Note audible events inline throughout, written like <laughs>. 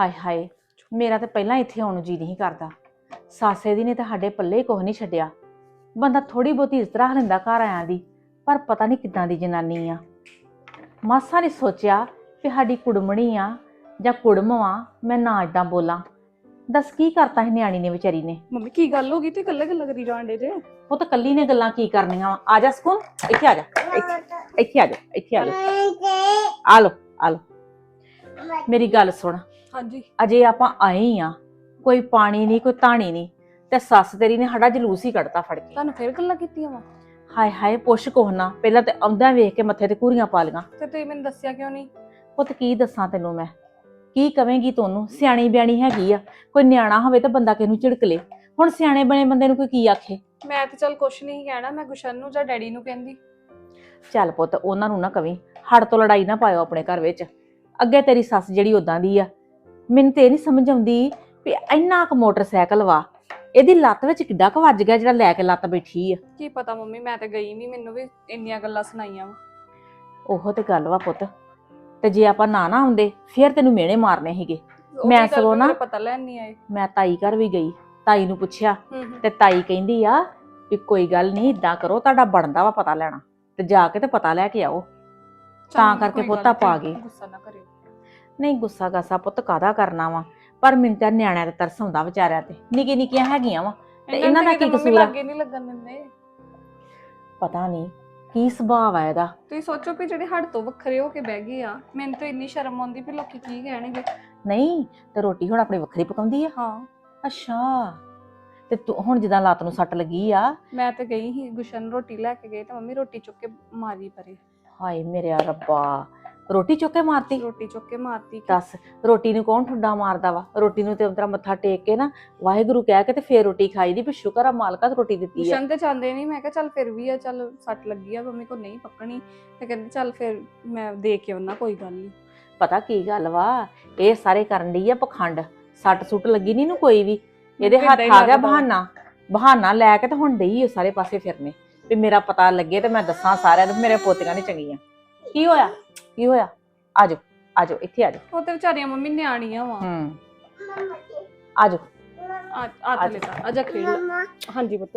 ਹਾਏ ਹਾਏ ਮੇਰਾ ਤਾਂ ਪਹਿਲਾਂ ਇੱਥੇ ਆਉਣ ਨੂੰ ਜੀ ਨਹੀਂ ਕਰਦਾ। ਸਾਸੇ ਦੀ ਨੇ ਤਾਂ ਸਾਡੇ ਪੱਲੇ ਹੀ ਕੁਝ ਨਹੀਂ ਛੱਡਿਆ। ਬੰਦਾ ਥੋੜੀ ਬਹੁਤੀ ਇਸ ਤਰ੍ਹਾਂ ਲੈਂਦਾ ਘਰ ਆਇਆਂ ਦੀ ਪਰ ਪਤਾ ਨਹੀਂ ਕਿੱਦਾਂ ਦੀ ਜਨਾਨੀ ਆ। ਮਾਸਾ ਨੇ ਸੋਚਿਆ ਕਿ ਸਾਡੀ ਕੁੜਮਣੀ ਆ ਜਾਂ ਕੁੜਮ ਆ ਮੈਂ ਨਾ ਇਦਾਂ ਬੋਲਾਂ। ਦੱਸ ਕੀ ਕਰਤਾ ਹੈ ਨਿਆਣੀ ਨੇ ਵਿਚਾਰੀ ਨੇ? ਮੰਮੀ ਕੀ ਗੱਲ ਹੋ ਗਈ? ਤੇ ਗੱਲਾਂ ਗੱਲਾਂ ਕਰੀ ਜਾਣ ਡੇ ਜੇ। ਉਹ ਤਾਂ ਕੱਲੀ ਨੇ ਗੱਲਾਂ ਕੀ ਕਰਨੀਆਂ ਵਾ? ਆ ਜਾ ਸਕੂਨ ਇੱਥੇ ਆ ਜਾ ਇੱਥੇ- ਇੱਥੇ ਆ ਜਾ ਇੱਥੇ ਆ ਜਾ। ਆ ਲੋ ਆ ਲੋ ਮੇਰੀ ਗੱਲ ਸੁਣ ਹਾਂਜੀ। ਅਜੇ ਆਪਾਂ ਆਏ ਹੀ ਆ। ਕੋਈ ਪਾਣੀ ਨਹੀਂ ਕੋਈ ਤਾਣੀ ਨਹੀਂ। ਤੇ ਸੱਸ ਤੇਰੀ ਨੇ ਸਾਡਾ ਜਲੂਸ ਹੀ ਕੱਢਤਾ ਫੜ ਕੇ। ਤੁਹਾਨੂੰ ਫੇਰ ਗੱਲਾਂ ਕੀਤੀਆਂ ਵਾ? ਹਾਏ ਹਾਏ ਪੁੱਛ ਕੋਹਨਾ ਪਹਿਲਾਂ ਤੇ ਆਉਂਦਿਆਂ ਵੇਖ ਕੇ ਮੱਥੇ ਤੇ ਕੂਰੀਆਂ ਪਾ ਲੀਆਂ ਤੇ ਤੁਸੀਂ ਮੈਨੂੰ ਦੱਸਿਆ ਕਿਉਂ ਨਹੀਂ? ਪੁੱਤ ਕੀ ਦੱਸਾਂ ਤੈਨੂੰ ਮੈਂ? ਕੀ ਕਵੇਂਗੀ ਤੈਨੂੰ? ਸਿਆਣੀ ਬਿਆਣੀ ਹੈਗੀ ਆ। ਕੋਈ ਨਿਆਣਾ ਹੋਵੇ ਤਾਂ ਬੰਦਾ ਕਿਸ ਨੂੰ ਝਿੜਕ ਲੇ। ਹੁਣ ਸਿਆਣੇ ਬਣੇ ਬੰਦੇ ਨੂੰ ਕੋਈ ਕੀ ਆਖੇ? ਮੈਂ ਤੇ ਚੱਲ ਕੁਛ ਨਹੀਂ ਕਹਿਣਾ। ਮੈਂ ਗੁਸ਼ਨ ਨੂੰ ਜਾਂ ਡੈਡੀ ਨੂੰ ਕਹਿੰਦੀ। ਚੱਲ ਪੁੱਤ ਉਹਨਾਂ ਨੂੰ ਨਾ ਕਵੀਂ। ਹੜ ਤੋਂ ਲੜਾਈ ਨਾ ਪਾਇਓ ਆਪਣੇ ਘਰ ਵਿੱਚ। ਅੱਗੇ ਤੇਰੀ ਸੱਸ ਜਿਹੜੀ ਉਦਾਂ ਦੀ ਆ ਮੈਨੂੰ ਤੇ ਇਹ ਨਹੀਂ ਸਮਝ ਆਉਂਦੀ ਵੀ ਇੰਨਾ ਕੁ ਮੋਟਰਸਾਈਕਲ ਵਾ ਇਹਦੀ ਲੱਤ ਵਿੱਚ ਕਿੱਡਾ ਕੁ ਵੱਜ ਗਿਆ ਜਿਹੜਾ ਲੈ ਕੇ ਲੱਤ ਬੈਠੀ ਆ। ਕੀ ਪਤਾ ਮੰਮੀ ਮੈਂ ਤੇ ਗਈ ਨਹੀਂ ਮੈਨੂੰ ਵੀ ਇੰਨੀਆਂ ਗੱਲਾਂ ਸੁਣਾਈਆਂ ਵਾ। ਉਹੋ ਤੇ ਗੱਲ ਵਾ ਪੁੱਤ ਤੇ ਜੇ ਆਪਾਂ ਨਾ ਨਾ ਆਉਂਦੇ ਫਿਰ ਤੈਨੂੰ ਮਿਹਣੇ ਮਾਰਨੇ ਸੀਗੇ। ਮੈਂ ਸਗੋਂ ਨਾ- ਪਤਾ ਲੈਣ ਨਹੀਂ ਆਏ। ਮੈਂ ਤਾਈ ਘਰ ਵੀ ਗਈ ਤਾਈ ਨੂੰ ਪੁੱਛਿਆ ਤੇ ਤਾਈ ਕਹਿੰਦੀ ਆ ਵੀ ਕੋਈ ਗੱਲ ਨਹੀਂ ਇਦਾਂ ਕਰੋ ਤੁਹਾਡਾ ਬਣਦਾ ਵਾ ਪਤਾ ਲੈਣਾ ਤੇ ਜਾ ਕੇ ਤੇ ਪਤਾ ਲੈ ਕੇ ਆਓ। ਤਾਂ ਕਰਕੇ ਪੁੱਤਾਂ ਪਾ ਗਈ। ਗੁੱਸਾ ਨਾ ਕਰਿਓ। ਨਹੀਂ ਗੁੱਸਾ ਗਾਸਾ ਪੁੱਤ ਕਾਦਾ ਕਰਨਾ ਵਾ? ਪਰ ਮੈਨੂੰ ਤਾਂ ਨਿਆਣਿਆਂ ਤੇ ਤਰਸ ਆਉਂਦਾ ਵਿਚਾਰਿਆਂ ਤੇ। ਨਿੱਕੀ ਨਿੱਕੀਆਂ ਹੈਗੀਆਂ ਵਾ। ਤੇ ਇਹਨਾਂ ਦਾ ਕੀ ਕਸੂਰ ਆ? ਲਾਗੇ ਨਹੀਂ ਲੱਗਣ ਦਿੰਦੇ। ਪਤਾ ਨਹੀਂ ਕੀ ਸੁਭਾਅ ਆ ਇਹਦਾ? ਤੁਸੀਂ ਸੋਚੋ ਵੀ ਜਿਹੜੇ ਹੱਡ ਤੋਂ ਵੱਖਰੇ ਹੋ ਕੇ ਬਹਿ ਗਏ ਆ ਮੈਨੂੰ ਤਾਂ ਇੰਨੀ ਸ਼ਰਮ ਆਉਂਦੀ ਵੀ ਲੋਕੀ ਕੀ ਕਹਿਣਗੇ। ਨਹੀਂ ਤੇ ਰੋਟੀ ਹੁਣ ਆਪਣੀ ਵੱਖਰੀ ਪਕਾਉਂਦੀ ਆ? ਹਾਂ। ਅੱਛਾ। ਤੇ ਤੂੰ ਹੁਣ ਜਿੱਦਾਂ ਲੱਤ ਨੂੰ ਸੱਟ ਲੱਗੀ ਆ? ਮੈਂ ਤੇ ਗਈ ਸੀ ਗੁਸ਼ਨ ਰੋਟੀ ਲੈ ਕੇ ਗਏ ਤੇ ਮੰਮੀ ਰੋਟੀ ਚੁੱਕ ਕੇ ਮਾਰੀ ਪਰੇ। ਹਾਏ ਮੇਰੇ ਰੱਬਾ। ਰੋਟੀ ਚੁੱਕ ਕੇ ਮਾਰਤੀ? ਰੋਟੀ ਚੁੱਕ ਕੇ ਮਾਰਤੀ ਦੱਸ ਰੋਟੀ ਨੂੰ ਕੌਣ ਠੁੱਡਾ ਮਾਰਦਾ ਵਾ? ਰੋਟੀ ਨੂੰ ਤੇ ਉਤਰਾ ਮੱਥਾ ਟੇਕ ਕੇ ਨਾ ਵਾਹਿਗੁਰੂ ਕਹਿ ਕੇ ਤੇ ਫੇਰ ਰੋਟੀ ਖਾਈ ਦੀ ਵੀ ਸ਼ੁਕਰ ਆ ਮਾਲਕਾ ਤੇ ਰੋਟੀ ਦਿੱਤੀ ਆ। ਤੇ ਚਾਹੁੰਦੇ ਨਹੀਂ ਮੈਂ ਕਿਹਾ ਚੱਲ ਫਿਰ ਵੀ ਆ ਚੱਲ ਸੱਟ ਲੱਗੀ ਆ ਮੰਮੀ ਕੋ ਨਹੀਂ ਪੱਕਣੀ। ਤੇ ਕਹਿੰਦੇ ਚੱਲ ਫਿਰ ਮੈਂ ਦੇ ਕੇ ਆਉਣਾ ਕੋਈ ਗੱਲ ਨਹੀਂ। ਪਤਾ ਕੀ ਗੱਲ ਵਾ? ਇਹ ਸਾਰੇ ਕਰਨ ਦੀ ਆ ਪਖੰਡ। ਸੱਟ ਸੁੱਟ ਲੱਗੀ ਨਹੀਂ ਨੂੰ ਕੋਈ ਵੀ? ਇਹਦੇ ਹੱਥ ਆ ਗਿਆ। ਬਹਾਨਾ। ਬਹਾਨਾ ਲੈ ਕੇ ਤੇ ਹੁਣ ਡਈ ਸਾਰੇ ਪਾਸੇ ਫਿਰਨੇ। ਵੀ ਮੇਰਾ ਪਤਾ ਲੱਗੇ ਤੇ ਮੈਂ ਦੱਸਾਂ ਸਾਰਿਆਂ ਨੂੰ ਮੇਰੇ ਪੋਤੀਆਂ ਨਹੀਂ ਚੰਗੀਆਂ ਕੀ ਹੋਇਆ? ਕੀ ਹੋਇਆ? ਆਜੋ ਆਜੋ ਇੱਥੇ ਆਜੋ। ਉਹ ਤੇ ਵਿਚਾਰੀਆਂ ਮੰਮੀ ਨਿਆਣੀਆਂ ਵਾ। ਹੂੰ। ਆਜੋ। ਆ ਆ ਆ ਥਲੇ ਤਾਂ ਅਜਾ ਖੇਡ। ਲੈ। ਹਾਂਜੀ ਪੁੱਤ।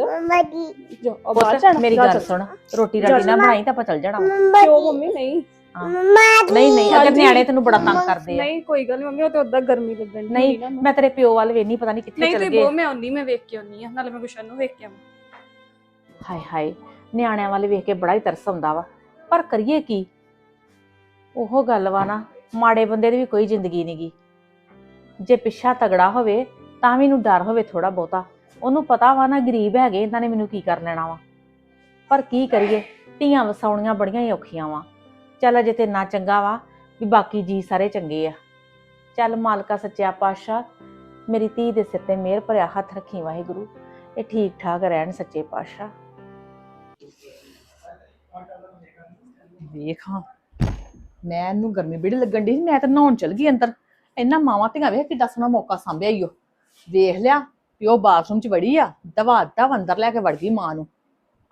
ਜੋ। ਉਹ ਪੁੱਤ, ਬਾਹਰ ਜਾਣਾ ਮੇਰੀ ਜਾ ਗੱਲ ਚੱਲ। ਸੁਣ। ਰੋਟੀ ਰਾਟੀ ਨਾ ਬਣਾਈ ਤਾਂ ਆਪਾਂ ਚੱਲ ਜਾਣਾ ਵਾ। ਕਿਉਂ ਮੰਮੀ ਨਹੀਂ? ਹਾਂ। ਨਹੀਂ ਨਹੀਂ ਅਗਰ ਹਾਂਜੀ। ਨਿਆਣੇ ਤੈਨੂੰ ਬੜਾ ਤੰਗ ਕਰਦੇ ਆ। ਨਹੀਂ ਕੋਈ ਗੱਲ ਨਹੀਂ ਮੰਮੀ ਉਹ ਤੇ ਉਦਾਂ ਗਰਮੀ ਲੱਗਣ ਦੀ ਨਹੀਂ ਮੈਂ ਤੇਰੇ ਪਿਓ ਵੱਲ ਵੇਨੀ ਪਤਾ ਨਹੀਂ ਕਿੱਥੇ ਨਹੀਂ ਚਲ ਤੇ ਗਏ। ਉਹ ਮੈਂ ਆਉਣੀ ਮੈਂ ਵੇਖ ਕੇ ਆਉਣੀ ਆ। ਨਾਲੇ ਮੈਂ ਗੁਸ਼ਨ ਨੂੰ ਵੇਖ ਕੇ ਆਵਾਂ। ਹਾਏ ਹਾਏ ਨਿਆਣਿਆਂ ਵਾਲੇ ਵੇਖ ਕੇ ਬੜਾ ਹੀ ਤਰਸ ਆਉਂਦਾ ਵਾ। ਪਰ ਕਰੀਏ ਕੀ? ਉਹ ਗੱਲ ਵਾ ਨਾ, ਮਾੜੇ ਬੰਦੇ ਦੀ ਵੀ ਕੋਈ ਜ਼ਿੰਦਗੀ ਨਹੀਂਗੀ ਜੇ ਪਿੱਛਾ ਤਗੜਾ ਹੋਵੇ, ਤਾਂ ਵੀ ਨੂੰ ਡਰ ਹੋਵੇ ਥੋੜਾ ਬਹੁਤਾ। ਉਹਨੂੰ ਪਤਾ ਵਾ ਨਾ ਗਰੀਬ ਹੈਗੇ, ਇਹਨਾਂ ਨੇ ਮੈਨੂੰ ਕੀ ਕਰ ਲੈਣਾ ਵਾ। ਪਰ ਕੀ ਕਰੀਏ, ਧੀਆਂ ਵਸਾਉਣੀਆਂ ਬੜੀਆਂ ਹੀ ਔਖੀਆਂ ਵਾ। ਚੱਲ ਅਜੇ ਤੇ ਨਾ ਚੰਗਾ ਵਾ ਵੀ ਬਾਕੀ ਜੀ ਸਾਰੇ ਚੰਗੇ ਆ। ਚੱਲ ਮਾਲਕਾ ਸੱਚਿਆ ਪਾਤਸ਼ਾਹ, ਮੇਰੀ ਧੀ ਦੇ ਸਿਰ ਤੇ ਮਿਹਰ ਭਰਿਆ ਹੱਥ ਰੱਖੀ ਵਾਹਿਗੁਰੂ। ਇਹ ਠੀਕ ਠਾਕ ਰਹਿਣ ਸੱਚੇ ਪਾਤਸ਼ਾਹ। ਵੇਖ ਮੈਂ ਇਹਨੂੰ ਗਰਮੀ ਬੜੀ ਲੱਗਣ ਦੀ ਮੈਂ ਤਾਂ ਨਹਾਉਣ ਚਲ ਗਈ ਅੰਦਰ। ਇੰਨਾ ਮਾਵਾਂ ਧੀਆਂ ਵੇਖ ਕਿੱਡਾ ਸੋਹਣਾ ਮੌਕਾ ਸਾਂਭਿਆ ਈ ਓ। ਵੇਖ ਲਿਆ ਵੀ ਉਹ ਬਾਥਰੂਮ 'ਚ ਵੜੀ ਆ, ਦਵਾ ਦਵ ਅੰਦਰ ਲੈ ਕੇ ਵੜ ਗਈ ਮਾਂ ਨੂੰ।